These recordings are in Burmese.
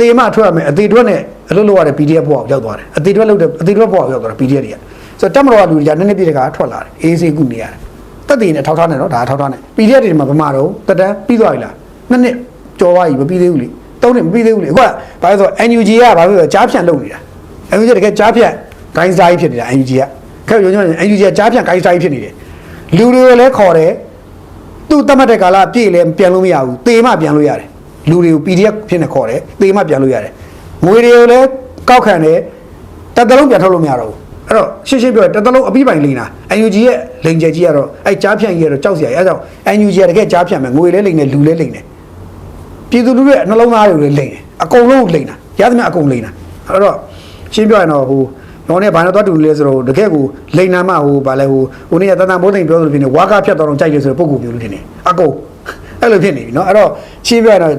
သေမထွက်ရမယ်အသေးထွက်နဲ့အလုပ်လုပ်ရတဲ့ PDF ဘဝကိုရောက်သွားတယ်အသေးထွက်လုပ်တဲ့အသေးထွက်ဘဝကိုရောက်သွားတာ PDF တွေကဆိုတော့တက်မတော်ကလူတွေကနည်းနည်းပြည့်တဲ့ကထွက်လာတယ်အေးဆေးကုနေရတယ်တက်တည်နဲ့ထောက်ထားနေတော့ဒါထောက်ထားနေ PDF တွေမှာဗမာတော့တက်တန်းပြီးသွားပြီလားနှစ်နှစ်ကျော်သွားပြီမပြီးသေးဘူးလေသုံးနှစ်မပြီးသေးဘူးလေအခုကဘာလို့ဆို NUG ကဘာလို့ဆိုကြားဖြန့်လုပ်နေတာ NUG တကယ်ကြားဖြန့်ဂိုင်းစတာကြီးဖြစ်နေတာ NUG ကခဲရုံညွှန် NUG ကကြားဖြန့်ဂိုင်းစတာကြီးဖြစ်နေတယ်လူတွေကိုလည်းခေါ်တယ်သူ့တတ်မှတ်တဲ့ကာလပြည့်လည်းပြန်လို့မရဘူးသေမှပြန်လို့ရတယ် လူတွေကို PDF ဖြစ်နေခေါ်တယ်သေမှပြန်လို့ရတယ်ငွေတွေကိုလည်းကောက်ခံတယ်တစ်သလုံးပြန်ထုတ်လို့မရတော့ဘူးအဲ့တော့ရှင်းရှင်းပြောရင်တစ်သလုံးအပြီးပိုင်လိမ့်တာ NUG ရဲ့လိန်ကျဲကြီးကတော့အဲ့ကြားဖြန့်ကြီးကတော့ကြောက်စရာကြီးအဲ့ဒါကြောင့် NUG ကတကယ်ကြားဖြန့်မယ်ငွေလည်းလိမ့်တယ်လူလည်းလိမ့်တယ်ပြည်သူလူထုရဲ့နှလုံးသားတွေလည်းလိမ့်တယ်အကုန်လုံးလိမ့်တာရသမျှအကုန်လိမ့်တာအဲ့တော့ရှင်းပြောရင်တော့ဟိုတော့ねဘာနဲ့တော့တူလဲဆိုတော့တကယ်ကိုလိန်နာမဟိုဗာလဲဟိုဟိုနေ့ကတန်တန်မိုးသိမ့်ပြောသလိုဖြစ်နေဝါကဖြတ်တော့ကြိုက်တယ်ဆိုတော့ပုံကူမျိုးလို့ဖြစ်နေအကုန်အဲ့လိုဖြစ်နေပြီเนาะအဲ့တော့ရှင်းပြရတော့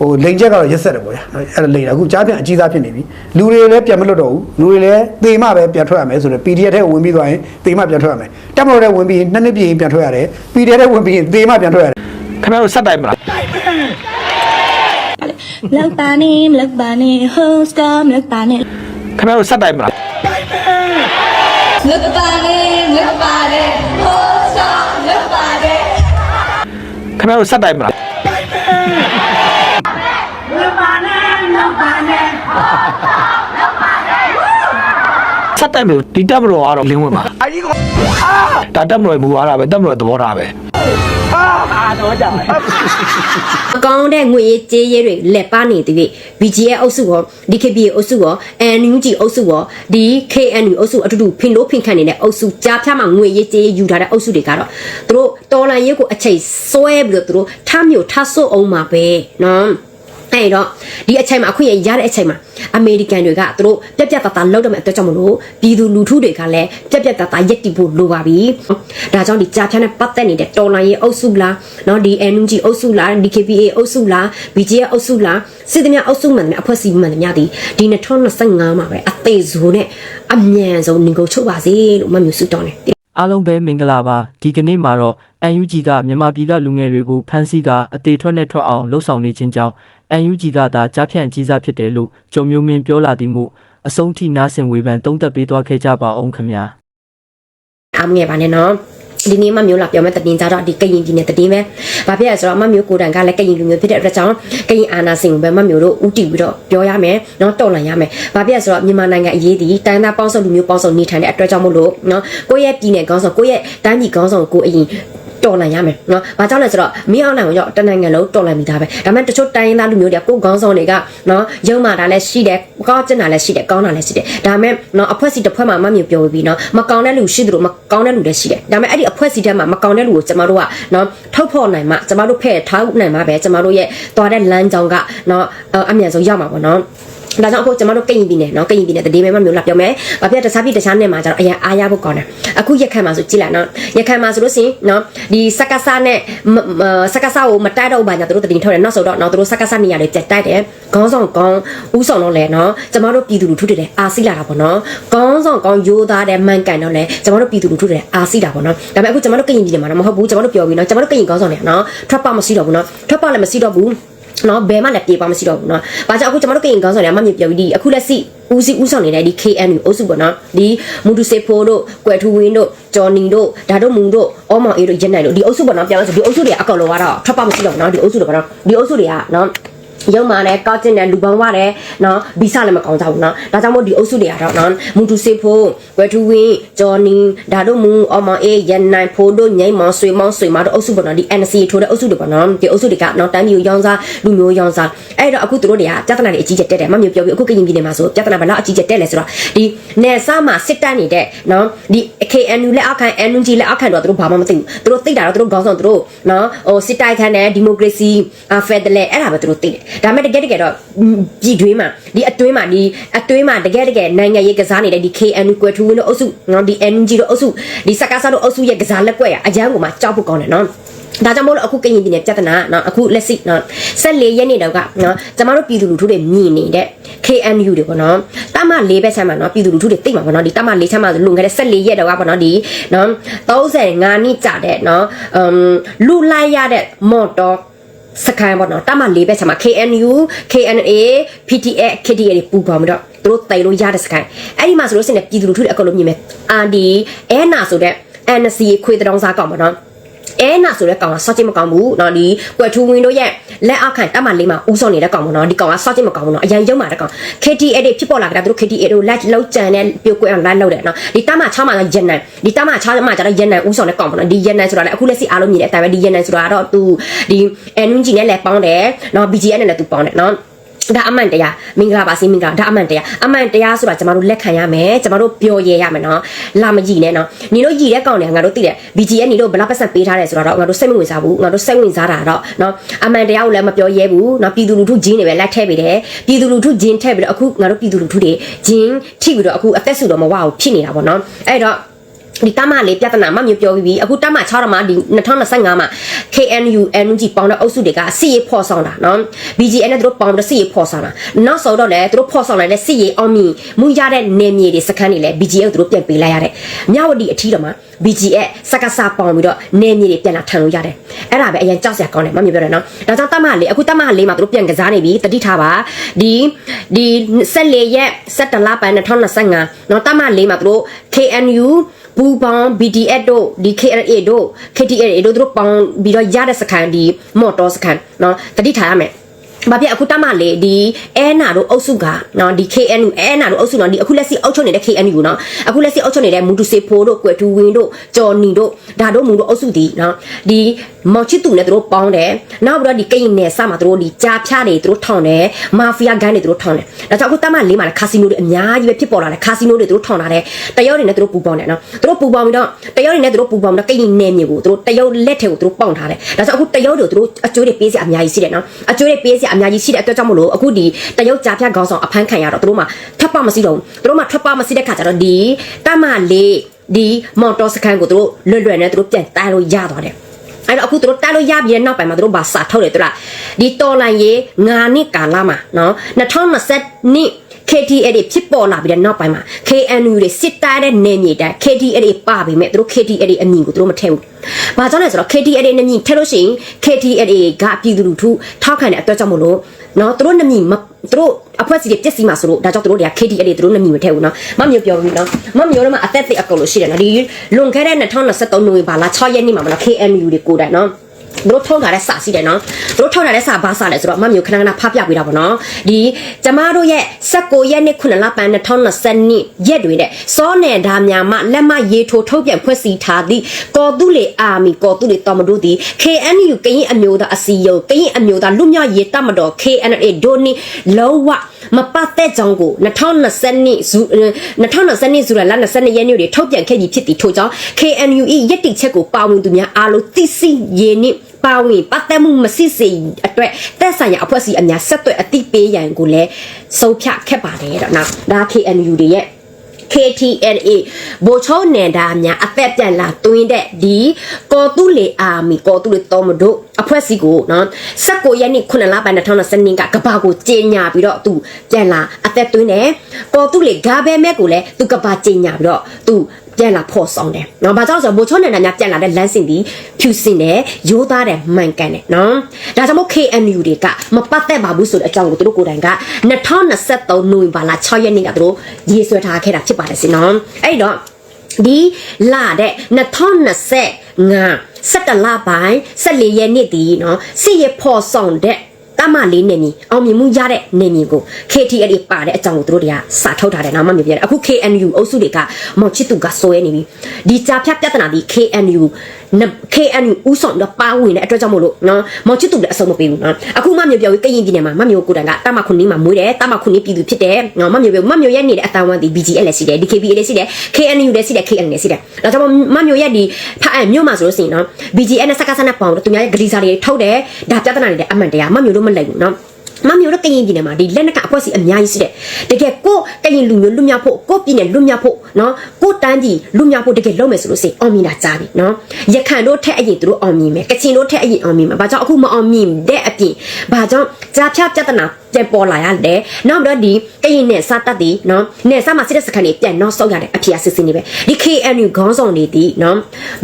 ဟိုလိန်ချက်ကတော့ရက်ဆက်တယ်ပေါ့ဗျာအဲ့ဒါလိန်အခုကြားပြန်အကြီးသားဖြစ်နေပြီလူတွေလည်းပြန်မလွတ်တော့ဘူးလူတွေလည်းသေမပဲပြန်ထွက်ရမယ်ဆိုတော့ PDF ထဲဝင်ပြီးသွားရင်သေမပြန်ထွက်ရမယ်တက်မလို့တဲ့ဝင်ပြီးနှစ်နှစ်ပြည့်ရင်ပြန်ထွက်ရတယ် PDF ထဲဝင်ပြီးရင်သေမပြန်ထွက်ရတယ်ခင်ဗျားတို့ဆက်တိုက်မလားလောက်ပါနေမလောက်ပါနေ host ကမလောက်ပါနေခင်ဗျားတို့ဆက်တိုက်မလားလောက်ပါနေမလောက်ပါနေ host ကမလောက်ပါနေခင်ဗျားတို့ဆက်တိုက်မလား ဆက်တိုက်မျိုးဒီတက်မတော်ကတော့လင်းဝင်ပါအကြီးကဒါတက်မတော်မူရတာပဲတက်မတော်သဘောထားပဲအကောင်းတဲ့ငွေရေးကြေးရေးတွေလက်ပါနေသေးပြီ BGA အုပ်စုရော DKBA အုပ်စုရော NUG အုပ်စုရောဒီ KNU အုပ်စုအတူတူဖင်လို့ဖင်ခံနေတဲ့အုပ်စုကြားဖြတ်မှာငွေရေးကြေးရေးယူထားတဲ့အုပ်စုတွေကတော့သူတို့တော်လန်ရေးကိုအချိန်ဆွဲပြီးတော့သူတို့ထမျိုးထဆွအောင်မှာပဲနော် အဲ့တော့ဒီအချိန်မှာအခွင့်အရေးရတဲ့အချိန်မှာအမေရိကန်တွေကသူတို့ပြက်ပြက်သားသားလောက်တော့မဲ့အတွက်ကြောင့်မလို့ပြည်သူလူထုတွေကလည်းပြက်ပြက်သားသားရက်တီဖို့လိုပါပြီ။ဒါကြောင့်ဒီကြာဖြန်းနဲ့ပတ်သက်နေတဲ့တော်လိုင်းရေးအုပ်စုလားနော်ဒီ NUG အုပ်စုလား DKPA အုပ်စုလား BGA အုပ်စုလားစစ်သမျှအုပ်စုမှန်တယ်အဖွဲ့အစည်းမှန်တယ်များဒီဒီ2025မှာပဲအသေးစိုးနဲ့အမြန်ဆုံးနေကုန်ချုပ်ပါစေလို့မမျိုးစုတောင်းတယ်အားလုံးပဲမင်္ဂလာပါဒီကနေ့မှာတော့ UNG ကမြန်မာပြည်ကလူငယ်တွေကိုဖမ်းဆီးကအသေးထွက်နဲ့ထွက်အောင်လှုံ့ဆော်နေခြင်းကြောင့် UNG ကသာကြားဖြန့်ကြီးစားဖြစ်တယ်လို့ကြုံမျိုးမင်းပြောလာသည်မှုအဆုံးထိနားဆင်ဝေဖန်သုံးသပ်ပေးသွားခဲ့ကြပါအောင်ခင်ဗျာအားမငယ်ပါနဲ့နော်ဒီနေ့မှမျိုးလာပြောမဲ့တည်င်းကြတော့ဒီကရင်ပြည်နယ်တည်င်းပဲ။ဘာဖြစ်လဲဆိုတော့မမျိုးကိုတန်ကလည်းကရင်လူမျိုးဖြစ်တဲ့အတွက်ကြောင့်ကရင်အာနာစင်ကိုပဲမမျိုးတို့ဥတီပြီးတော့ပြောရမယ်။နော်တော်လန်ရမယ်။ဘာဖြစ်လဲဆိုတော့မြန်မာနိုင်ငံအရေးဒီတိုင်းသားပေါင်းစုံလူမျိုးပေါင်းစုံနေထိုင်တဲ့အတွက်ကြောင့်မို့လို့နော်ကိုယ့်ရဲ့ပြည်နယ်ကောင်းဆောင်ကိုယ့်ရဲ့တိုင်းပြည်ကောင်းဆောင်ကိုအရင် တော်လန်ရမယ်နော်။ဘာကြောင့်လဲဆိုတော့မင်းအောင်နိုင်ကိုရောက်တနိုင်ငံလုံးတော်လန်မိသားပဲ။ဒါပေမဲ့တချို့တိုင်းရင်းသားလူမျိုးတွေကကိုယ်ကောင်းဆောင်တွေကနော်ရုံမာတာလည်းရှိတယ်။ကောင်းကျင်တာလည်းရှိတယ်။ကောင်းတာလည်းရှိတယ်။ဒါပေမဲ့နော်အဖွဲ့စီတစ်ဖွဲ့မှမမျိုးပြောပြီးနော်မကောင်းတဲ့လူရှိသလိုမကောင်းတဲ့လူလည်းရှိတယ်။ဒါပေမဲ့အဲ့ဒီအဖွဲ့စီထဲမှာမကောင်းတဲ့လူကိုကျမတို့ကနော်ထုတ်ဖော်နိုင်မှကျမတို့ဖဲ့ထားနိုင်မှပဲကျမတို့ရဲ့သွားတဲ့လမ်းကြောင်းကနော်အမြန်ဆုံးရောက်မှာပေါ့နော်။ ဒါကြောင့်အခုကျမတို့ကရင်ပြည်နယ်နော်ကရင်ပြည်နယ်တတိမဲမမျိုးလာပြောမယ်။ဘာဖြစ်တခြားပြည်တခြားနယ်မှာကျတော့အရင်အားရဖို့ကောင်းတယ်။အခုရက်ခန့်မှာဆိုကြည့်လိုက်နော်။ရက်ခန့်မှာဆိုလို့ရှိရင်နော်ဒီစက္ကစနဲ့စက္ကစကိုမတိုက်တော့ဘာညာတို့တတိထောက်တယ်နောက်ဆိုတော့နော်တို့စက္ကစနေရာတွေကြက်တိုက်တယ်။ခေါင်းဆောင်ကောင်းဥဆောင်တော့လဲနော်ကျမတို့ပြည်သူလူထုတွေလည်းအားစီးလာတာပေါ့နော်။ခေါင်းဆောင်ကောင်းရိုးသားတဲ့မှန်ကန်တော့လဲကျမတို့ပြည်သူလူထုတွေလည်းအားစီးတာပေါ့နော်။ဒါပေမဲ့အခုကျမတို့ကရင်ပြည်နယ်မှာတော့မဟုတ်ဘူးကျမတို့ပြောပြီးနော်ကျမတို့ကရင်ခေါင်းဆောင်တွေနော်ထွက်ပါမရှိတော့ဘူးနော်ထွက်ပါလည်းမရှိတော့ဘူး။ နော်ဘယ်မှလည်းပြေပါမရှိတော့ဘူးနော်။ဘာကြောင့်အခုကျွန်တော်တို့ကရင်ကောင်းဆောင်နေအမမြင်ပြောပြီးဒီအခုလက်ရှိဦးစီးဦးဆောင်နေတဲ့ဒီ KNU အုပ်စုပေါ့နော်ဒီမူတူစေဖိုးတို့ကွယ်ထူဝင်းတို့ဂျော်နီတို့ဒါတို့မူတို့အောမောင်အေးတို့ရန်နိုင်တို့ဒီအုပ်စုပေါ့နော်ပြောင်းဆိုဒီအုပ်စုတွေကအကောင်လောရတော့ထွက်ပါမရှိတော့ဘူးနော်ဒီအုပ်စုတွေကတော့ဒီအုပ်စုတွေကနော် ရုံမာနဲ့ကောက်ကျင်တဲ့လူပေါင်းဝတဲ့နော်ဗီဇလည်းမကောင်းကြဘူးနော်ဒါကြောင့်မို့ဒီအုပ်စုတွေကတော့နော်မူတူစေဖိုးကွယ်ထူဝင်းဂျော်နီဒါတို့မုံအောမောင်အေးရန်နိုင်ဖိုးတို့ငိမ့်မောင်ဆွေမောင်ဆွေမတို့အုပ်စုပေါ့နော်ဒီ NC ထိုးတဲ့အုပ်စုတွေပေါ့နော်ဒီအုပ်စုတွေကနော်တိုင်းမျိုးရောင်းစားလူမျိုးရောင်းစားအဲ့တော့အခုသူတို့တွေကပြဿနာတွေအကြီးကျယ်တက်တယ်မမျိုးပြောပြီးအခုကရင်ပြည်နယ်မှာဆိုပြဿနာဘယ်လောက်အကြီးကျယ်တက်လဲဆိုတော့ဒီနယ်ဆာမှာစစ်တပ်နေတဲ့နော်ဒီ KNU လက်အောက်ခံ NUG လက်အောက်ခံတော့သူတို့ဘာမှမသိဘူးသူတို့သိတာတော့သူတို့ခေါင်းဆောင်သူတို့နော်ဟိုစစ်တိုက်ခံတဲ့ဒီမိုကရေစီဖက်ဒရယ်အဲ့ဒါပဲသူတို့သိတယ်ဒါပေမဲ့တကယ်တကယ်တော့ပြည်တွင်းမှာဒီအတွင်းမှာဒီအတွင်းမှာတကယ်တကယ်နိုင်ငံရေးကစားနေတဲ့ဒီ KNU ကွယ်ထူးဝင်းတို့အုပ်စုနော်ဒီ NUG တို့အုပ်စုဒီစကားစားတို့အုပ်စုရဲ့ကစားလက်ကွက်ရအကြမ်းကိုမှကြောက်ဖို့ကောင်းတယ်နော်ဒါကြောင့်မို့လို့အခုကရင်ပြည်နယ်ပြဿနာနော်အခုလက်ရှိနော်14ရက်နေ့တော့ကနော်ကျမတို့ပြည်သူလူထုတွေမြင်နေတဲ့ KNU တွေပေါ့နော်တမ၄ဘက်ဆမ်းမှာနော်ပြည်သူလူထုတွေသိမှာပေါ့နော်ဒီတမ၄ချမ်းမှာလွန်ခဲ့တဲ့14ရက်တော့ကပေါ့နော်ဒီနော်35နှစ်ကြာတဲ့နော်အမ်လူလိုက်ရတဲ့မော်တော် စကန်ပေါ့နော်တမလေးပဲချက်မှာ KNU KNA PTA KTA တွေပူပေါင်းပြီးတော့သူတို့တိုင်လို့ရတဲ့စကန်အဲ့ဒီမှာဆိုလို့ရှိရင်ပြည်သူလူထုတွေအကုန်လုံးမြင်မယ်အာဒီအဲနာဆိုတဲ့ NC ခွေတောင်စားကောင်ပေါ့နော် အဲနာဆိုတဲ့ကောင်ကစောချင်မကောင်းဘူးเนาะဒီကွက်ထူဝင်းတို့ရဲ့လက်အောက်ခံတမလေးမှာဥဆောင်နေတဲ့ကောင်ပေါ့နော်ဒီကောင်ကစောချင်မကောင်းဘူးเนาะအရင်ရုံမာတဲ့ကောင် KTA တွေဖြစ်ပေါ်လာကြတာသူတို့ KTA တို့လက်လောက်ကြံတဲ့ပြုတ်ကွက်အောင်လက်လောက်တယ်เนาะဒီတမ6မှာရန်နန်ဒီတမ6မှာကျတော့ရန်နန်ဥဆောင်တဲ့ကောင်ပေါ့နော်ဒီရန်နန်ဆိုတာလည်းအခုလက်စီအားလုံးမြင်တဲ့အတိုင်းပဲဒီရန်နန်ဆိုတာကတော့သူဒီ NUG နဲ့လည်းပေါင်းတယ်เนาะ BGN နဲ့လည်းသူပေါင်းတယ်เนาะ ဒါအမှန်တရားမင်္ဂလာပါစီမင်္ဂလာဒါအမှန်တရားအမှန်တရားဆိုတာကျမတို့လက်ခံရမယ်ကျမတို့ပျော်ရရမယ်နော်လာမကြည့်နဲ့နော်ညီတို့ကြည်တဲ့ကောင်တွေကငါတို့သိတယ် BGN ညီတို့ဘယ်လောက်ပတ်စံပေးထားတယ်ဆိုတော့ငါတို့စိတ်မဝင်စားဘူးငါတို့စိတ်ဝင်စားတာတော့နော်အမှန်တရားကိုလည်းမပြောရဲဘူးနော်ပြည်သူလူထုဂျင်းတွေပဲလက်ထည့်ပေးတယ်ပြည်သူလူထုဂျင်းထည့်ပြီးတော့အခုငါတို့ပြည်သူလူထုတွေဂျင်းထိပြီးတော့အခုအသက်ဆူတော့မဝဘူးဖြစ်နေတာပေါ့နော်အဲ့တော့ ဒီတမလေးပြဿနာမှမျိုးပြောပြီးပြီအခုတမ6ရမှာဒီ2025မှာ KNU NUG ပေါင်းတဲ့အုပ်စုတွေကစီရေးဖော်ဆောင်တာနော် BGN နဲ့သူတို့ပေါင်းတဲ့စီရေးဖော်ဆောင်တာနောက်ဆုံးတော့လည်းသူတို့ဖော်ဆောင်လိုက်တဲ့စီရေးအောင်မြင်မှုရတဲ့နေမြေတွေစခန်းတွေလည်း BGN ကိုသူတို့ပြန်ပေးလိုက်ရတယ်မြဝတီအထီးတော့မှာ BGN စကစားပေါင်းပြီးတော့နေမြေတွေပြန်လာထန်လို့ရတယ်အဲ့ဒါပဲအရင်ကြောက်စရာကောင်းတယ်မမျိုးပြောတယ်နော်ဒါကြောင့်တမလေးအခုတမလေးမှာသူတို့ပြန်ကစားနေပြီတတိထားပါဒီဒီ14ရက်17လပိုင်း2025နော်တမလေးမှာသူတို့ KNU ဘူပေါင်း BDS တို့ဒီ KRA တို့ KTA တို့သူတို့ပေါင်းပြီးတော့ရတဲ့စကန်ဒီမော်တော်စကန်เนาะတတိထားရမယ် ဘာဖြစ်အခုတမလေးဒီအဲနာတို့အုပ်စုကနော်ဒီ KNU အဲနာတို့အုပ်စုနော်ဒီအခုလက်စီအုပ်ချုပ်နေတဲ့ KNU နော်အခုလက်စီအုပ်ချုပ်နေတဲ့မူတူစေဖိုးတို့ကွယ်တူဝင်းတို့ကြော်နီတို့ဒါတို့မူတို့အုပ်စုဒီနော်ဒီမော်ချစ်တူနဲ့တို့ပေါင်းတယ်နောက်ပြီးတော့ဒီကိန်းနယ်စမှာတို့ဒီကြားဖြားတွေတို့ထောင်တယ်မာဖီးယားဂိုင်းတွေတို့ထောင်တယ်ဒါကြောင့်အခုတမလေးမှာကာစီနိုတွေအများကြီးပဲဖြစ်ပေါ်လာတယ်ကာစီနိုတွေတို့ထောင်လာတယ်တရုတ်တွေနဲ့တို့ပူပေါင်းတယ်နော်တို့ပူပေါင်းပြီးတော့တရုတ်တွေနဲ့တို့ပူပေါင်းပြီးတော့ကိန်းနယ်မြေကိုတို့တရုတ်လက်ထဲကိုတို့ပေါင်းထားတယ်ဒါကြောင့်အခုတရုတ်တွေတို့အကျိုးတွေပေးစရာအများကြီးရှိတယ်နော်အကျိုးတွေပေးစရာအများကြီးရှိတဲ့အတွက်ကြောင့်မလို့အခုဒီတရုတ်ကြားဖြတ်ခေါင်းဆောင်အဖမ်းခံရတော့တို့မှထပ်ပမရှိတော့ဘူးတို့မှထပ်ပမရှိတဲ့ခါကျတော့ဒီတမလေးဒီမော်တော်စကန်ကိုတို့လွတ်လွတ်နဲ့တို့ပြန်တိုင်လို့ရသွားတယ်အဲ့တော့အခုတို့တားလို့ရပြီးတဲ့နောက်ပိုင်းမှာတို့ဘာစာထုတ်တယ်တို့လားဒီတော်လန်ရေးငါနှစ်ကာလမှာနော်2020နှစ် KTA တွေဖြစ်ပေါ်လာပြီးတဲ့နောက်ပိုင်းမှာ KNU တွေစစ်တားတဲ့နေမြေတိုင်း KTA တွေပါပြီမဲ့တို့ KTA တွေအမည်ကိုတို့မထည့်ဘူး။ဘာကြောင့်လဲဆိုတော့ KTA တွေနေမြေထည့်လို့ရှိရင် KTA တွေကပြည်သူလူထုထောက်ခံတဲ့အတွက်ကြောင့်မလို့နော်တို့နေမြေမတို့အဖွဲ့အစည်းတွေပြစ်စီမှာဆိုလို့ဒါကြောင့်တို့တွေက KTA တွေတို့နေမြေမထည့်ဘူးနော်။မမျိုးပြောပြီးနော်။မမျိုးတော့မှအသက်သိအကုန်လို့ရှိတယ်နော်။ဒီလွန်ခဲ့တဲ့2023နိုဝင်ဘာလ6ရက်နေ့မှာမနော် KNU တွေကိုယ်တိုင်နော်။ တို့ထုံးထားတဲ့စာစီတယ်နော်တို့ထုံးထားတဲ့စာဘာစာလဲဆိုတော့အမမျိုးခဏခဏဖပြပေးတာပေါ့နော်ဒီကျမတို့ရဲ့16ရက်နေ့9လပိုင်း2020ရက်တွေတဲ့စောနယ်ဒါများမှလက်မရေးထိုးထုတ်ပြန်ဖွဲ့စည်းထားသည့်ကော်တူလေအာမီကော်တူလေတော်မတို့သည် KNU ကရင်အမျိုးသားအစည်းအရုံးကရင်အမျိုးသားလူမျိုးရေးတမတော် KNA ဒိုနီလောဝမပတ်တဲ့ကြောင့်ကို2020နှစ်ဇူ2020နှစ်ဇူလိုင်လ22ရက်နေ့တွေထုတ်ပြန်ခဲ့ပြီးဖြစ်သည်ထို့ကြောင့် KNU ၏ရက်တိချက်ကိုပါဝင်သူများအားလုံးသိသိရင်းနှင့်ပါဝင်ပတ်သက်မှုမစစ်စေအတွက်တက်ဆိုင်ရာအဖွဲ့အစည်းအများဆက်သွယ်အသိပေးရန်ကိုလည်းဆုံးဖြတ်ခဲ့ပါတယ်တော့နော်ဒါ KNU တွေရဲ့ KTNA ဘိုချုံနေတာများအသက်ပြန်လာတွင်းတဲ့ဒီကောတူလေအာမီကောတူလေတော်မတို့အဖွဲ့စီကိုနော်16ရက်နေ့9လပိုင်း2020ကကဘာကိုကြေညာပြီးတော့သူပြန်လာအသက်တွင်းတယ်ကောတူလေဂါဘဲမဲကိုလည်းသူကဘာကြေညာပြီးတော့သူ ပြန်လာဖော်ဆောင်တယ်။နော်ဘာကြောင့်ဆိုတော့ဘိုချုံနေတာများပြန်လာတဲ့လမ်းစဉ်ဒီဖြူစင်တယ်ရိုးသားတယ်မှန်ကန်တယ်နော်။ဒါကြောင့်မို့ KNU တွေကမပတ်သက်ပါဘူးဆိုတဲ့အကြောင်းကိုသူတို့ကိုယ်တိုင်က2023နိုဝင်ဘာလ6ရက်နေ့ကသူတို့ရေးဆွဲထားခဲ့တာဖြစ်ပါတယ်စင်နော်။အဲ့တော့ဒီလာတဲ့2025 17လပိုင်း14ရက်နေ့ဒီနော်စစ်ရဖော်ဆောင်တဲ့ တမလေးနေမီအောင်မြင်မှုရတဲ့နေမီကို KTL ပါတဲ့အကြောင်းကိုသူတို့တွေကစာထုတ်ထားတယ်နော်မမြင်ပြတယ်အခု KNU အုပ်စုတွေကမောင်ချစ်သူကစိုးရဲနေပြီဒီကြာဖြတ်ပြဿနာဒီ KNU KNU ဥဆောင်တော့ပါဝင်တဲ့အတွက်ကြောင့်မို့လို့နော်မောင်ချစ်သူလည်းအဆုံးမပေးဘူးနော်အခုမမျိုးပြောပြီးကရင်ပြည်နယ်မှာမမျိုးကိုတန်ကတမခုနှစ်မှာမွေးတယ်တမခုနှစ်ပြည်သူဖြစ်တယ်နော်မမျိုးပြောမမျိုးရဲ့နေတဲ့အတန်ဝမ်းဒီ BGL လည်းရှိတယ် DKBA လည်းရှိတယ် KNU လည်းရှိတယ် KN လည်းရှိတယ်ဒါကြောင့်မမျိုးရဲ့ဒီဖအမြို့မှာဆိုလို့ရှိရင်နော် BGL နဲ့စကားစနဲ့ပေါင်းတော့သူများရဲ့ဂလီစာတွေထုတ်တယ်ဒါပြဿနာတွေလည်းအမှန်တရားမမျိုးလို့မလိုက်ဘူးနော်မမျိုးတို့ကရင်ပြည်နယ်မှာဒီလက်နက်ကအဖွဲစီအများကြီးရှိတယ်တကယ်ကိုကရင်လူမျိုးလူမျိုးဖို့ကိုပြည်နယ်လူမျိုးဖို့နော်ကိုတန်းကြီးလူမျိုးဖို့တကယ်လုံးမယ်ဆိုလို့စိအောင်မြင်တာကြားပြီနော်ရခိုင်တို့ထက်အရင်တို့အောင်မြင်မယ်ကချင်တို့ထက်အရင်အောင်မြင်မယ်ဘာကြောင့်အခုမအောင်မြင်တဲ့အပြင်ဘာကြောင့်ကြားဖြတ်ပြဿနာ ပြန်ပေါ်လာရတယ်နောက်တော့ဒီကရင်နဲ့စတက်ဒီနော်နဲ့စမှာစစ်တဲ့စခန်းတွေပြန်နောက်ဆုတ်ရတယ်အဖေအစစ်စစ်နေပဲဒီ KNU ခေါင်းဆောင်တွေဒီနော်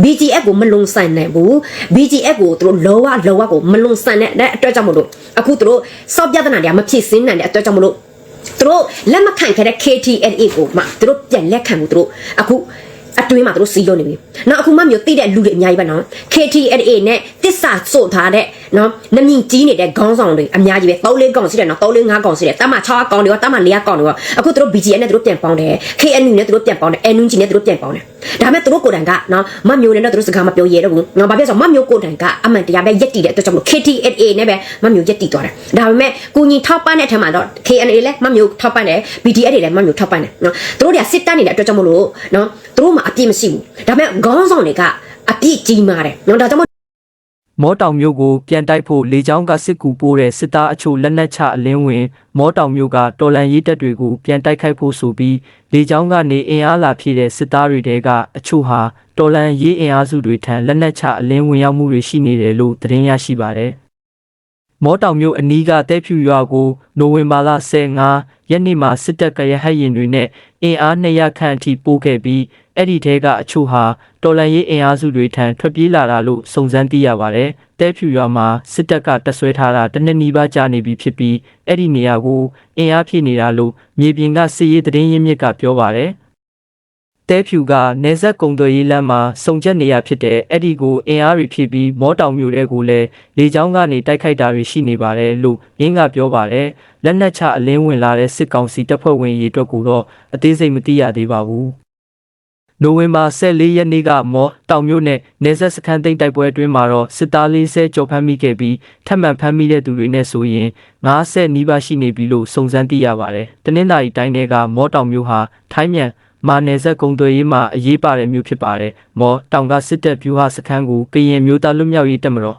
BGF ကိုမလုံဆိုင်နိုင်ဘူး BGF ကိုသူတို့လောဝလောဝကိုမလုံဆိုင်တဲ့အတွက်ကြောင့်မလို့အခုသူတို့စောက်ပြဿနာတွေကမဖြစ်စင်းနိုင်တဲ့အတွက်ကြောင့်မလို့သူတို့လက်မခံခဲ့တဲ့ KTLA ကိုမှသူတို့ပြန်လက်ခံမှုသူတို့အခုအတွင်းမှာသူတို့စီးလို့နေပြီ။နောက်အခုမှမျိုးတိတဲ့လူတွေအများကြီးပဲနော်။ KTLA နဲ့တစ္ဆာစို့ထားတဲ့နော်နမင်ကြီးနေတဲ့ခေါင်းဆောင်တွေအများကြီးပဲ၃လေးကောင်စီတယ်နော်၃လေး၅ကောင်စီတယ်တမ6ကောင်တွေရောတမ4ကောင်တွေရောအခုတို့ BGN နဲ့တို့ပြန်ပေါင်းတယ် KNU နဲ့တို့ပြန်ပေါင်းတယ် NUG နဲ့တို့ပြန်ပေါင်းတယ်ဒါမဲ့တို့ကိုယ်တိုင်ကနော်မမျိုးနဲ့တော့တို့စကားမပြောရတော့ဘူးနော်ဘာဖြစ်ဆိုမမျိုးကိုယ်တိုင်ကအမှန်တရားပဲယက်တီတဲ့အတွက်ကြောင့်မလို့ KTAA နဲ့ပဲမမျိုးယက်တီသွားတယ်ဒါပေမဲ့ကုညီထောက်ပံ့တဲ့အထက်မှာတော့ KNA လည်းမမျိုးထောက်ပံ့တယ် BDF တွေလည်းမမျိုးထောက်ပံ့တယ်နော်တို့တွေကစစ်တပ်နေတဲ့အတွက်ကြောင့်မလို့နော်တို့မှာအပြည့်မရှိဘူးဒါပေမဲ့ခေါင်းဆောင်တွေကအပြည့်ကြီးမာတယ်နော်ဒါကြောင့် မောတောင်မြို့ကိုပြန်တိုက်ဖို့လေကြောင်းကစစ်ကူပိုးတဲ့စစ်သားအချို့လက်နက်ချအလင်းဝင် မောတောင်မြို့ကတော်လန်ရေးတပ်တွေကိုပြန်တိုက်ခိုက်ဖို့ဆိုပြီးလေကြောင်းကနေအင်အားလာဖြည့်တဲ့စစ်သားတွေတဲကအချို့ဟာတော်လန်ရေးအင်အားစုတွေထံလက်နက်ချအလင်းဝင်ရောက်မှုတွေရှိနေတယ်လို့သတင်းရရှိပါတယ်။ မောတောင်မြို့အနီးကတဲဖြူရွာကိုနိုဝင်ဘာလ15ရက်နေ့မှာစစ်တပ်ကရဟတ်ရင်တွေနဲ့အင်အား200ခန့်အထိပို့ခဲ့ပြီးအဲ့ဒီထဲကအချို့ဟာတော်လန်ရေးအင်အားစုတွေထံထွက်ပြေးလာတာလို့စုံစမ်းသိရပါတယ်။တဲဖြူရွာမှာစစ်တပ်ကတပ်ဆွဲထားတာတစ်နှစ်နီးပါးကြာနေပြီဖြစ်ပြီးအဲ့ဒီနေရာကိုအင်အားဖြည့်နေတာလို့မြေပြင်ကစစ်ရေးသတင်းရင်းမြစ်ကပြောပါတယ်။ တဲဖြူကနေဆက်ကုံသွေးရေးလမ်းမှာစုံချက်နေရဖြစ်တဲ့အဲ့ဒီကိုအင်အားတွေဖြည့်ပြီးမောတောင်မြို့တဲကိုလည်းလေကြောင်းကနေတိုက်ခိုက်တာတွေရှိနေပါတယ်လို့ရင်းကပြောပါတယ်။လက်နက်ချအလင်းဝင်လာတဲ့စစ်ကောင်စီတပ်ဖွဲ့ဝင်ရေးအတွက်ကိုတော့အသေးစိတ်မသိရသေးပါဘူး။နိုဝင်ဘာ14ရက်နေ့ကမောတောင်မြို့နယ်နေဆက်စခန်းသိမ်းတိုက်ပွဲအတွင်းမှာတော့စစ်သား40ကျော်ဖမ်းမိခဲ့ပြီးထပ်မံဖမ်းမိတဲ့သူတွေနဲ့ဆိုရင်90နီးပါးရှိနေပြီလို့စုံစမ်းသိရပါတယ်။တနင်္လာရီတိုင်းတွေကမောတောင်မြို့ဟာထိုင်းမြန် မာနယ်ဆက်ကုံသွေးရေးမှာအရေးပါတဲ့မြို့ဖြစ်ပါတယ်။မောတောင်ကစစ်တပ်ဗျူဟာစခန်းကိုကရင်မျိုးသားလွတ်မြောက်ရေးတပ်မတော်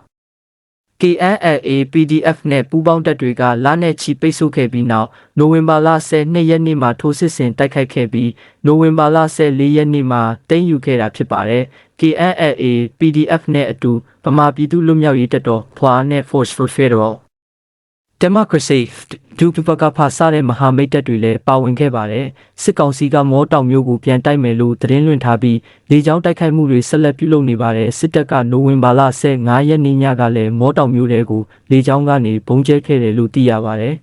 KNLA PDF နဲ့ပူးပေါင်းတပ်တွေကလနဲ့ချီပိတ်ဆို့ခဲ့ပြီးနောက်နိုဝင်ဘာလ12ရက်နေ့မှာထိုးစစ်ဆင်တိုက်ခိုက်ခဲ့ပြီးနိုဝင်ဘာလ14ရက်နေ့မှာတင်းယူခဲ့တာဖြစ်ပါတယ်။ KNLA PDF နဲ့အတူဗမာပြည်သူ့လွတ်မြောက်ရေးတပ်တော်ဖွာနဲ့ Force for Federal Democracy ဒုပပကဖစတဲ့မဟာမိတ်တပ်တွေလည်းပါဝင်ခဲ့ပါတယ်။စစ်ကောင်စီကမောတောင်မျိုးကိုပြန်တိုက်မယ်လို့သတင်းလွှင့်ထားပြီးလေကြောင်းတိုက်ခိုက်မှုတွေဆက်လက်ပြုလုပ်နေပါတယ်။စစ်တပ်ကနိုဝင်ဘာလ15ရက်နေ့ညကလည်းမောတောင်မျိုးတွေကိုလေကြောင်းကနေဘုံကျဲခဲ့တယ်လို့သိရပါတယ်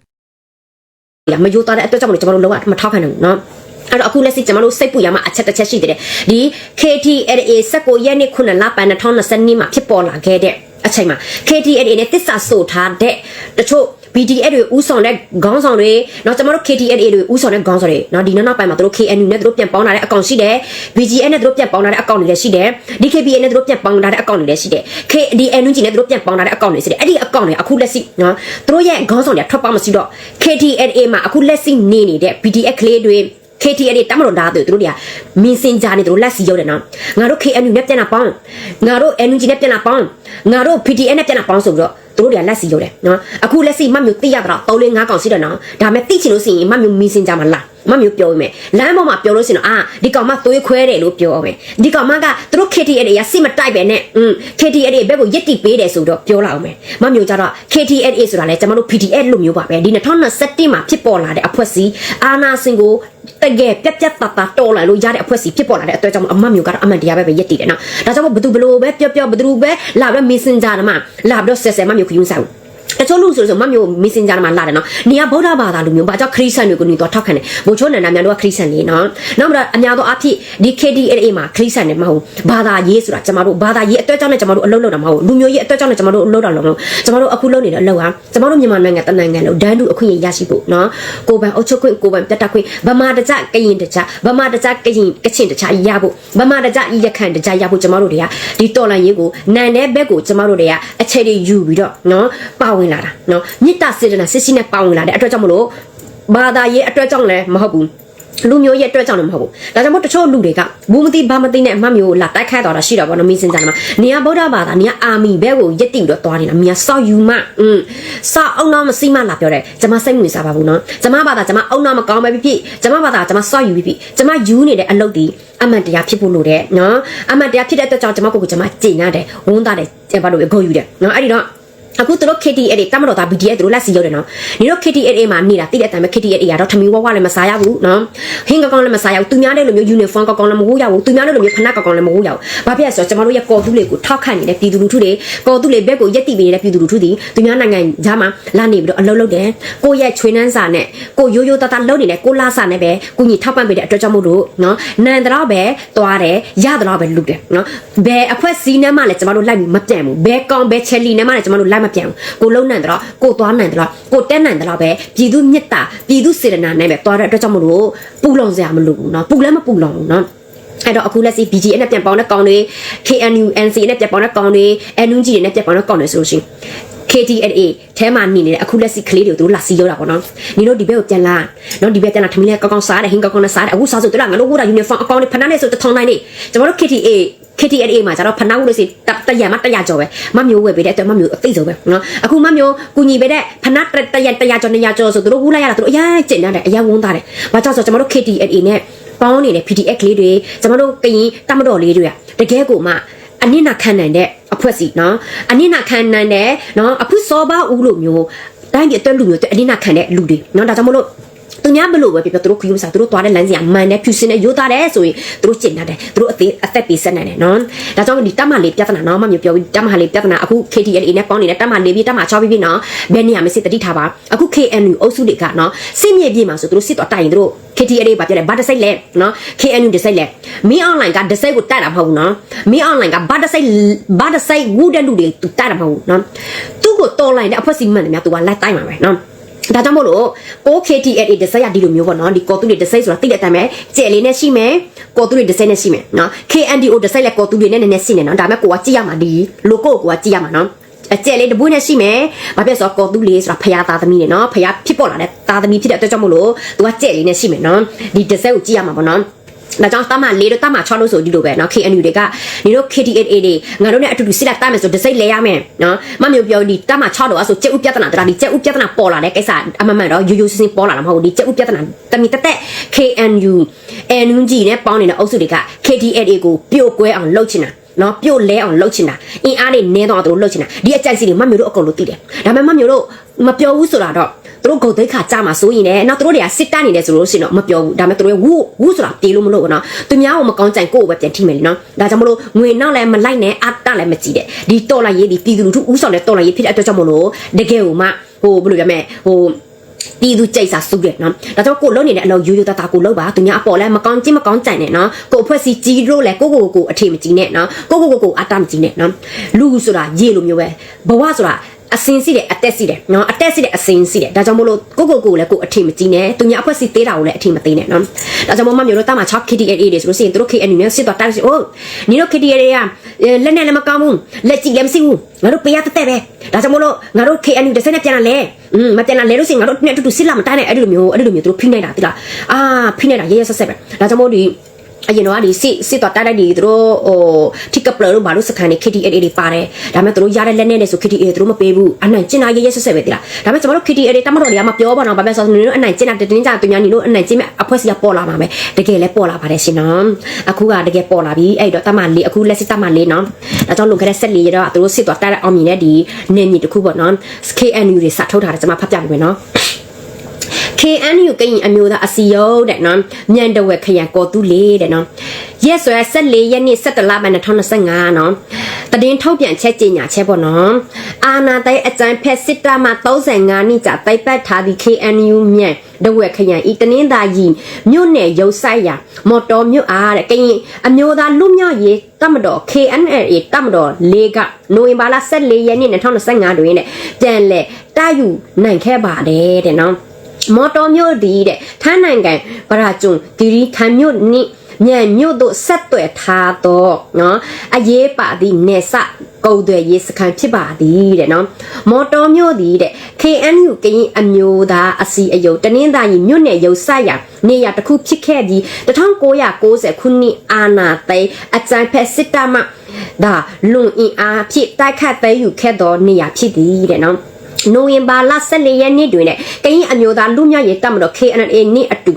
။ရမယိုးသားတဲ့အတွက်ကြောင့်မလို့ကျွန်တော်တို့လုံးဝမထောက်ခံနိုင်ဘူးနော်။အဲ့တော့အခုလက်ရှိကျွန်တော်တို့စိတ်ပူရမှာအချက်တစ်ချက်ရှိတယ်ဒီ KTLA 16ရက်နေ့9လပိုင်း2022မှာဖြစ်ပေါ်လာခဲ့တဲ့အချိန်မှာ KTLA နဲ့တစ္ဆာဆိုထားတဲ့တချို့ BDF တွေဥဆောင်တဲ့ခေါင်းဆောင်တွေနော်ကျွန်တော်တို့ KTNA တွေဥဆောင်တဲ့ခေါင်းဆောင်တွေနော်ဒီနောက်နောက်ပိုင်းမှာတို့ KNU နဲ့တို့ပြန်ပေါင်းလာတဲ့အကောင့်ရှိတယ် BGN နဲ့တို့ပြန်ပေါင်းလာတဲ့အကောင့်တွေလည်းရှိတယ် DKBA နဲ့တို့ပြန်ပေါင်းလာတဲ့အကောင့်တွေလည်းရှိတယ် KDNG နဲ့တို့ပြန်ပေါင်းလာတဲ့အကောင့်တွေရှိတယ်အဲ့ဒီအကောင့်တွေအခုလက်ရှိနော်တို့ရဲ့ခေါင်းဆောင်တွေထွက်ပေါက်မရှိတော့ KTNA မှာအခုလက်ရှိနေနေတဲ့ BDF ကလေးတွေ KTL တမလို့ဒါတို့တို့တွေကမင်းစင်ဂျာနေတို့လက်စီရောက်တယ်နော်ငါတို့ KNU နဲ့ပြန်လာပေါင်းငါတို့ NUG နဲ့ပြန်လာပေါင်းငါတို့ PTN နဲ့ပြန်လာပေါင်းဆိုပြီးတော့တို့တွေကလက်စီရောက်တယ်နော်အခုလက်စီမမျိုးသိရတာတော့3 5កောင်ရှိတယ်နော်ဒါမဲ့သိချင်လို့ရှိရင်မမျိုးမင်းစင်ဂျာမှာလာ မမျိုးပြောမယ်လမ်းပေါ်မှာပြောလို့ရှိရင်တော့အာဒီကောင်မသွေးခွဲတယ်လို့ပြောမယ်ဒီကောင်မကသူတို့ KTL ရစစ်မတိုက်ပဲနဲ့อืม KTL ဘက်ကိုယက်တိပေးတယ်ဆိုတော့ပြောလာအောင်မယ်မမျိုးကြတော့ KTL ဆိုတာလဲကျွန်တော်တို့ PTL လို့မျိုးပါပဲဒီ2021မှာဖြစ်ပေါ်လာတဲ့အဖွဲ့အစည်းအာနာစင်ကိုတကယ်ပြက်ပြက်တတတော်လာလို့ရတဲ့အဖွဲ့အစည်းဖြစ်ပေါ်လာတဲ့အတွက်ကြောင့်အမမျိုးကတော့အမှန်တရားပဲပဲယက်တိတယ်နော်ဒါကြောင့်ဘသူဘလို့ပဲပြောပြောဘသူပဲလာပြီး Messenger မှာလာပြီးဆက်ဆက်မမျိုးခယူးဆိုင် တချို့လူဆိုဆိုမမျိုး messenger မှာလာတယ်နော်။နေရဗုဒ္ဓဘာသာလူမျိုးဘာကြောင့်ခရစ်ယာန်တွေကိုနေတော့ထောက်ခံတယ်။ဘိုလ်ချိုးနန္ဒများတို့ကခရစ်ယာန်လေးနော်။နောက်ပြီးတော့အများသောအဖြစ်ဒီ KDA မှာခရစ်ယာန်တွေမဟုတ်ဘာသာရေးဆိုတာကျမတို့ဘာသာရေးအတွက်ကြောင့်လည်းကျမတို့အလုပ်လုပ်တာမဟုတ်လူမျိုးရေးအတွက်ကြောင့်လည်းကျမတို့အလုပ်တာလုပ်လို့ကျမတို့အခုလုပ်နေတဲ့အလုပ်ဟာကျမတို့မြန်မာနိုင်ငံတနိုင်ငံလုံးဒန်းတူအခွင့်အရေးရရှိဖို့နော်။ကိုယ်ပိုင်အုပ်ချုပ်ခွင့်ကိုယ်ပိုင်ပြတ်တက်ခွင့်ဗမာတကြကရင်တကြဗမာတကြကရင်ကချင်တကြရဖို့ဗမာတကြရခိုင်တကြရဖို့ကျမတို့တွေကဒီတော်လန်ရေးကိုနန်တဲ့ဘက်ကိုကျမတို့တွေကအချက်တွေယူပြီးတော့နော်ပါဝင်လာတာနော်မြစ်တာစေတနာစစ်စစ်နဲ့ပါဝင်လာတဲ့အတွက်ကြောင့်မလို့ဘာသာရေးအတွက်ကြောင့်လည်းမဟုတ်ဘူးလူမျိုးရဲ့အတွက်ကြောင့်လည်းမဟုတ်ဘူး။ဒါကြောင့်မို့တချို့လူတွေကဘူးမသိဘာမသိနဲ့အမှတ်မျိုးလာတိုက်ခိုက်သွားတာရှိတော့ဗောနော်မင်းစင်ကြတယ်မှာနေရဗုဒ္ဓဘာသာနေရအာမီဘဲကိုရက်တိပြီးတော့သွားနေတာမြာစောက်ယူမอืมစောက်အောင်တော့မစိမလာပြောတယ်ကျွန်မစိတ်ဝင်စားပါဘူးနော်ကျွန်မဘာသာကျွန်မအောင်တော့မကောင်းပဲဖြစ်ဖြစ်ကျွန်မဘာသာကျွန်မစောက်ယူဖြစ်ဖြစ်ကျွန်မယူနေတဲ့အလုပ်ဒီအမှန်တရားဖြစ်ဖို့လိုတယ်နော်အမှန်တရားဖြစ်တဲ့အတွက်ကြောင့်ကျွန်မကိုယ်ကိုကျွန်မကျင့်ရတယ်ဝန်တာတယ်ကျန်ပါလို့ပဲဂုဏ်ယူတယ်နော်အဲ့ဒီတော့ အခုသူတို့ KTA တွေတမတော်သား BDS သူတို့လက်စီရောက်တယ်နော်ညီတို့ KTA မှာနေတာတိတဲ့အတိုင်းပဲ KTA ကတော့ထမီဝဝလည်းမစားရဘူးနော်ဟင်းကောင်းကောင်းလည်းမစားရဘူးသူများတဲ့လိုမျိုး uniform ကောင်းကောင်းလည်းမဝတ်ရဘူးသူများတဲ့လိုမျိုးဖနက်ကောင်းကောင်းလည်းမဝတ်ရဘူးဘာဖြစ်လဲဆိုတော့ကျွန်တော်တို့ရဲ့ကော်တူးလေးကိုထောက်ခန့်နေတဲ့ပြည်သူလူထုတွေကော်တူးလေးဘက်ကိုရက်တိပေးနေတဲ့ပြည်သူလူထုတွေသူများနိုင်ငံကြားမှာလာနေပြီးတော့အလုပ်လုပ်တယ်ကိုယ့်ရဲ့ချွေးနှန်းစာနဲ့ကိုရိုးရိုးသားသားလုပ်နေတဲ့ကိုလာစာနဲ့ပဲကိုညီထောက်ပံ့ပေးတဲ့အတွက်ကြောင့်မို့လို့နော်နန်တော့ပဲသွားတယ်ရတော့ပဲလုတယ်နော်ဘယ်အဖွဲ့စည်းနဲ့မှလည်းကျွန်တော်တို့လိုက်ပြီးမပြတ်ဘူးဘယ်ကောင်ဘယ်ချယ်လီနဲ့မှလည်းကျွန်တော်တို့လိုက်မပြတ်ဘူးကိုလုံးနိုင်တော့ကိုသွားနိုင်တော့ကိုတက်နိုင်တော့ပဲပြည်သူမြစ်တာပြည်သူစေတနာနဲ့ပဲသွားတဲ့အတွက်ကြောင့်မို့လို့ပူလုံစရာမလိုဘူးနော်ပူလည်းမပူလုံဘူးနော်အဲ့တော့အခုလက်စီ BGA နဲ့ပြန်ပေါင်းတဲ့ကောင်တွေ KNU NC နဲ့ပြန်ပေါင်းတဲ့ကောင်တွေ NUG နဲ့ပြန်ပေါင်းတဲ့ကောင်တွေဆိုလို့ရှိရင် KTLA ထဲမှာနေနေတဲ့အခုလက်စီကလေးတွေကိုသူတို့လာစီရောက်တာပေါ့နော်။ညီတို့ဒီဘက်ကိုပြန်လာ။နော်ဒီဘက်ပြန်လာထမင်းလေးကောင်းကောင်းစားတယ်ဟင်းကောင်းကောင်းနဲ့စားတယ်အခုစားဆိုတို့ကငါတို့က uniform အကောင့်တွေဖနားနေဆိုတထောင်တိုင်းနေကျွန်တော်တို့ KTA KTLA မှာကျတော့ဖနားလို့စီတရမတရကြော်ပဲမမျိုးဝယ်ပေးတဲ့အတွက်မမျိုးအသိဆုံးပဲနော်အခုမမျိုးကူညီပေးတဲ့ဖနားတရတရကြော်နေရကြော်ဆိုတို့ကူလိုက်ရတာတို့အရင်ကျင့်ရတယ်အရင်ဝန်းသားတယ်။ဘာကြောင့်ဆိုကျွန်တော်တို့ KTLA နဲ့ပေါင်းနေတဲ့ PDF ကလေးတွေကျွန်တော်တို့ကရင်တမတော်လေးတွေကတကယ်ကိုမှအနစ်နာခံနိုင်တဲ့အဖွဲ့စီနော်အနစ်နာခံနိုင်တဲ့နော်အခုစောပါဦးလို့မျိုးတိုင်းပြည်အတွက်လူမျိုးအတွက်အနစ်နာခံတဲ့လူတွေနော်ဒါကြောင့်မလို့ သူများဘလို့ပဲပြပြသူတို့ခယူစားသူတို့သွားတဲ့လမ်းစီကမှန်တယ်ဖြူစင်တယ်ရိုးသားတယ်ဆိုရင်သူတို့ကျင့်တတ်တယ်သူတို့အသေးအသက်ပေးဆက်နိုင်တယ်နော်ဒါကြောင့်ဒီတမလေးပြဿနာနော်မမျိုးပြောပြီးတမလေးပြဿနာအခု KTLA နဲ့ပေါင်းနေတဲ့တမလေးပြီးတမ6ပြီးပြီးနော်ဘယ်နေရာမစစ်တတိထားပါအခု KNU အုပ်စုတွေကနော်စစ်မြေပြည်မှာဆိုသူတို့စစ်တော့တိုင်ရင်သူတို့ KTLA ဘာပြောလဲဘာတစိတ်လဲနော် KNU တစိတ်လဲမင်း online ကတစိတ်ကိုတက်တာမဟုတ်ဘူးနော်မင်း online ကဘာတစိတ်ဘာတစိတ်ဝူတဲ့လူတွေသူတက်တာမဟုတ်ဘူးနော်သူ့ကိုတော်လိုက်တဲ့အဖွဲ့စီမှန်တယ်များသူကလိုက်တိုင်းမှာပဲနော် ဒါကြောင့်မို့လို့ OKTLA တစ်စက်ရဒီလိုမျိုးပေါ့နော်ဒီကော်တူတွေတစ်စက်ဆိုတာတိတဲ့အတိုင်းပဲကြဲလေးနဲ့ရှိမယ်ကော်တူတွေတစ်စက်နဲ့ရှိမယ်နော် KNDO တစ်စက်လည်းကော်တူတွေနဲ့နည်းနည်းရှိနေနော်ဒါပေမဲ့ကိုကကြည့်ရမှာဒီ logo ကိုကကြည့်ရမှာနော်အကျဲလေးတပွေးနဲ့ရှိမယ်။ဘာဖြစ်ဆိုတော့ကော်တူလေးဆိုတာဖျားသားသမီးနေနော်။ဖျားဖြစ်ပေါ်လာတဲ့သားသမီးဖြစ်တဲ့အတွက်ကြောင့်မို့လို့သူကကြဲလေးနဲ့ရှိမယ်နော်။ဒီတစ်စက်ကိုကြည့်ရမှာပေါ့နော်။ ဒါကြောင့်တမလေးတို့တမ6လို့ဆိုဒီလိုပဲเนาะ KNU တွေကညီတို့ KTA တွေငါတို့ ਨੇ အတူတူစစ်လက်တမယ်ဆိုဒစိတ်လဲရမယ်เนาะမမျိုးပြောဒီတမ6တော့ဆိုကြက်ဥပြဿနာတရာဒီကြက်ဥပြဿနာပေါ်လာတဲ့ကိစ္စအမှန်မှန်တော့ရိုးရိုးစင်းစင်းပေါ်လာတာမဟုတ်ဘူးဒီကြက်ဥပြဿနာတမီတသက် KNU NUG နဲ့ပေါင်းနေတဲ့အုပ်စုတွေက KTA ကိုပြိုကွဲအောင်လုပ်ချင်တာနော်ပြုတ်လဲအောင်လှုပ်ချင်တာအင်းအားတွေနဲတော့သူတို့လှုပ်ချင်တာဒီအကြိုက်စီတွေမမျိုးတို့အကုန်လုံးသိတယ်ဒါပေမဲ့မမျိုးတို့မပြောဘူးဆိုတာတော့ သူတို့ဂုတ်သိခါကြမှာဆိုရင်လည်းနောက်သူတို့တွေကစစ်တတ်နေတယ်ဆိုလို့ရှိရင်တော့မပြောဘူးဒါပေမဲ့သူတို့ဝူဝူဆိုတာပြေးလို့မလို့ဘူးနော်သူများကိုမကောင်းကြိုင်ကိုယ့်ကိုပဲပြန်ထိမယ်လေနော်ဒါကြောင့်မလို့ငွေနောက်လည်းမလိုက်နဲ့အတလည်းမကြည့်တဲ့ဒီတော်လိုက်ရေးဒီပြည်သူလူထုဥဆောင်တဲ့တော်လိုက်ရေးဖြစ်တဲ့အတွက်ကြောင့်မလို့တကယ်ကိုမှဟိုဘယ်လိုပြောမလဲဟိုပြည်သူကြိတ်စာစုတယ်နော်ဒါကြောင့်ကိုလုံးနေတဲ့အလုပ်ရိုးရိုးသားသားကိုလုပ်ပါသူများအပေါ်လဲမကောင်းချင်းမကောင်းကြိုင်နဲ့နော်ကိုအဖွဲ့စီကြီးလို့လဲကိုကိုကိုအထေမကြီးနဲ့နော်ကိုကိုကိုကိုအတမကြီးနဲ့နော်လူဆိုတာရေလိုမျိုးပဲဘဝဆိုတာ အစင်စီတယ်အတက်စီတယ်နော်အတက်စီတယ်အစင်စီတယ်ဒါကြောင့်မို့လို့ကိုကိုကိုလည်းကိုအထင်မကြီးနဲ့သူများအဖွဲ့စီသေးတာကိုလည်းအထင်မသေးနဲ့နော်ဒါကြောင့်မို့မမျိုးတို့တာမှာ6 KTLA တွေဆိုလို့ရှိရင်တို့ KNU နဲ့စစ်တော့တိုက်စီအိုးညီတို့ KTLA ကလက်နဲ့လည်းမကောင်းဘူးလက်ကြည့်လည်းမရှိဘူးငါတို့ပေးရတဲ့တဲ့ပဲဒါကြောင့်မို့လို့ငါတို့ KNU တစ်စက်နဲ့ပြန်လာလဲอืมမပြန်လာလဲလို့ရှိရင်ငါတို့နဲ့အတူတူစစ်လာမတိုင်းနဲ့အဲ့ဒီလိုမျိုးအဲ့ဒီလိုမျိုးတို့ဖိနေတာတိလားအာဖိနေတာရဲရဲဆက်ဆက်ပဲဒါကြောင့်မို့ဒီ အရင်တော့ဒီစစ်စစ်တော့တိုက်လိုက်ဒီသူတို့ဟို ticket player တို့ဘာလို့စကန်နေ KTA တွေပါတယ်ဒါပေမဲ့သူတို့ရတဲ့လက်နဲ့နဲ့ဆို KTA သူတို့မပေးဘူးအနိုင်ကျင်နာရဲရဲဆက်ဆက်ပဲတိလားဒါပေမဲ့ကျွန်တော်တို့ KTA တွေတမတော်တွေကမပြောပါတော့ဘာပဲဆိုတော့အနိုင်ကျင်နာတင်းကြသူများညီတို့အနိုင်ကျင်မဲ့အဖွဲ့စီကပေါ်လာမှာပဲတကယ်လဲပေါ်လာပါတယ်ရှင်နော်အခုကတကယ်ပေါ်လာပြီအဲ့တော့တမလေးအခုလက်စစ်တမလေးနော်ဒါကြောင့်လုံခဲ့တဲ့ဆက်လေးရတော့သူတို့စစ်တော့တိုက်အောင်မြင်တဲ့ဒီနေမြေတစ်ခုပေါ့နော် KNU တွေစထုတ်ထားတယ်ကျွန်မဖတ်ပြပေးမယ်နော် KNU ကရင်အမျိုးသားအစီယုတ်တဲ့နော်မြန်တဝက်ခရံကောတူလေးတဲ့နော်ရက်ဆွဲ14ရက်နေ့17လပိုင်း2025နော်တည်င်းထုတ်ပြန်ချက်ကြေညာချက်ပေါ့နော်အာနာတိုင်အကြံဖက်စစ်တာမှာ35နှစ်ကြာတိုက်ပတ်ထားသည့် KNU မြန်တဝက်ခရံဤတနင်္သာရီမြို့နယ်ရုပ်ဆိုင်ရာမော်တော်မြို့အားတဲ့ကရင်အမျိုးသားလူမျိုးရေးတမတော် KNLA တမတော်လေးကနိုဝင်ဘာလ14ရက်နေ့2025တွင်တဲ့ပြန်လဲတာယူနိုင်ခဲ့ပါတယ်တဲ့နော် မော်တော်မျိုးဒီတဲ့ထမ်းနိုင်ငံပရာကျွန်းဒီရီခံမျိုးနိမြန်မြို့တို့ဆက်သွယ်ထားတော့နော်အရေးပါသည့်နေဆကုန်သွယ်ရေးစခန်းဖြစ်ပါသည်တဲ့နော်မော်တော်မျိုးသည်တဲ့ KNU ကရင်အမျိုးသားအစီအယုတ်တနင်္သာရီမြို့နယ်ရုပ်ဆက်ရနေရတစ်ခုဖြစ်ခဲ့ပြီး1990ခုနှစ်အာနာသိန်းအကြိုင်ဖက်စစ်တမဒါလွန်အင်အားဖြစ်တိုက်ခတ်သိမ်းယူခဲ့သောနေရာဖြစ်သည်တဲ့နော် နိုဝင်ဘာလ14ရက်နေ့တွင်ကရင်အမျိုးသားလူမျိုးရေးတပ်မတော် KNA နှင့်အတူ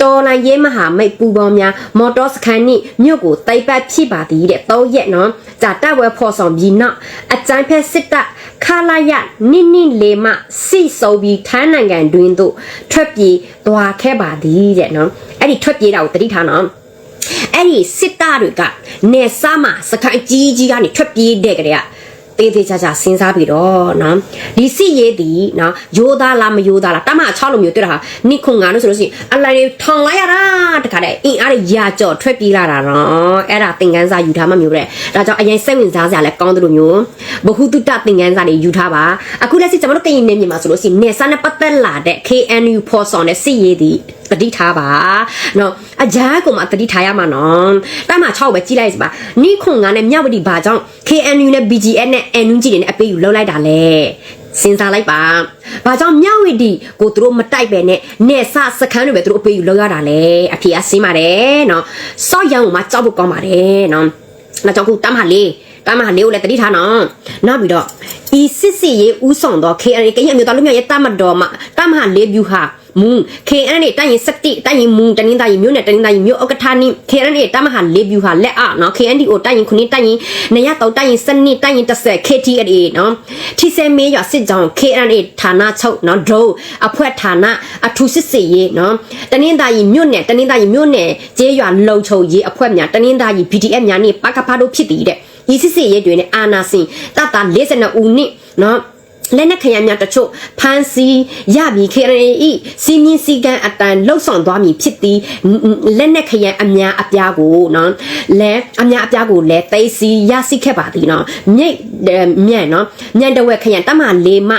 တော်လိုင်းရဲမဟာမိတ်ပူပေါင်းများမော်တော်စခန်းနှင့်မြို့ကိုတိုက်ပတ်ဖြစ်ပါသည်တဲ့၃ရက်နော်ဂျာတပ်ဝဲဖော်ဆောင်ပြီးနောက်အကြမ်းဖက်စစ်တပ်ခလာရနိနိလေမစိစုံပြီးထိုင်းနိုင်ငံတွင်သို့ထွက်ပြေးသွားခဲ့ပါသည်တဲ့နော်အဲ့ဒီထွက်ပြေးတာကိုတတိထားနော်အဲ့ဒီစစ်သားတွေကနေစားမှာစခိုင်ကြီးကြီးကနေထွက်ပြေးတဲ့ကြတဲ့ ကတေးသေးချာချာစဉ်းစားပြီးတော့နော်ဒီစစ်ရေးဒီနော်ရိုးသားလားမရိုးသားလားတမ6လိုမျိုးတွေ့တာဟာနိခုငါလို့ဆိုလို့ရှိရင်အလိုက်တွေထောင်လိုက်ရတာတခါတည်းအင်းအားတွေရာကြော်ထွက်ပြေးလာတာနော်အဲ့ဒါသင်္ကန်းစာယူထားမှမျိုးတဲ့ဒါကြောင့်အရင်စိတ်ဝင်စားစရာလဲကောင်းတယ်လို့မျိုးဘဟုတုတသင်္ကန်းစာတွေယူထားပါအခုလက်ရှိကျွန်တော်တို့ကရင်နေမြေမှာဆိုလို့ရှိရင်နေစားနဲ့ပတ်သက်လာတဲ့ KNU ဖော်ဆောင်တဲ့စစ်ရေးဒီ တတိထားပါနော်အကြားကိုမှတတိထားရမှာနော်တမ6ပဲကြီးလိုက်စပါနိခွန်ကနဲ့မြဝတီဘာကြောင့် KNU နဲ့ BGN နဲ့ NUG တွေနဲ့အပေးယူလောက်လိုက်တာလဲစဉ်းစားလိုက်ပါ။ဘာကြောင့်မြဝတီကိုသူတို့မတိုက်ပဲနဲ့နေဆစခန်းတွေပဲသူတို့အပေးယူလောက်ရတာလဲ။အဖေကစင်းပါတယ်နော်။စော့ရောင်ကိုမှကြောက်ဖို့ကောင်းပါတယ်နော်။နောက်ကြောင့်ခုတမလေးတမဟာလေးကိုလည်းတတိထားနော်နောက်ပြီးတော့ဤစစ်စစ်ရေးဥဆောင်တော့ KNA ကရင်မျိုးတော်လူမျိုးရဲ့တမတော်မှာတမဟာလေးဗျူဟာ မူ KN နဲ့တိုင်ရင်စက်တိတိုင်ရင်မူတနင်္သာရီမြို့နဲ့တနင်္သာရီမြို့ဥက္ကဋ္ဌနိ KN နဲ့တမဟာလေးဗျူဟာလက်အနော် KNDO တိုင်ရင်ခုနှစ်တိုင်ရင်နေရတော့တိုင်ရင်စနစ်တိုင်ရင်30 KTLA နော်ထီဆဲမေးရစစ်ကြောင် KNA ဌာနချုပ်နော်ဒိုအဖွဲ့ဌာနအထူးစစ်စေရေးနော်တနင်္သာရီမြို့နယ်တနင်္သာရီမြို့နယ်ကျေးရွာလုံချုံရေးအဖွဲ့များတနင်္သာရီ BDF များနဲ့ပကဖာတို့ဖြစ်တည်တဲ့ဤစစ်စေရေးတွေနဲ့အာနာစင်တတ42ဦးနှစ်နော် လက်နက်ခရမ်းများတချို့ဖမ်းဆီးရပြီ KRE စီမင်းစီကန်အတန်လှုပ်ဆောင်သွားမည်ဖြစ်သည်လက်နက်ခရမ်းအများအပြားကိုနော်လဲအများအပြားကိုလဲသိစီရရှိခဲ့ပါသည်နော်မြိတ်မြန့်နော်ညံတဝက်ခရမ်းတမလေးမ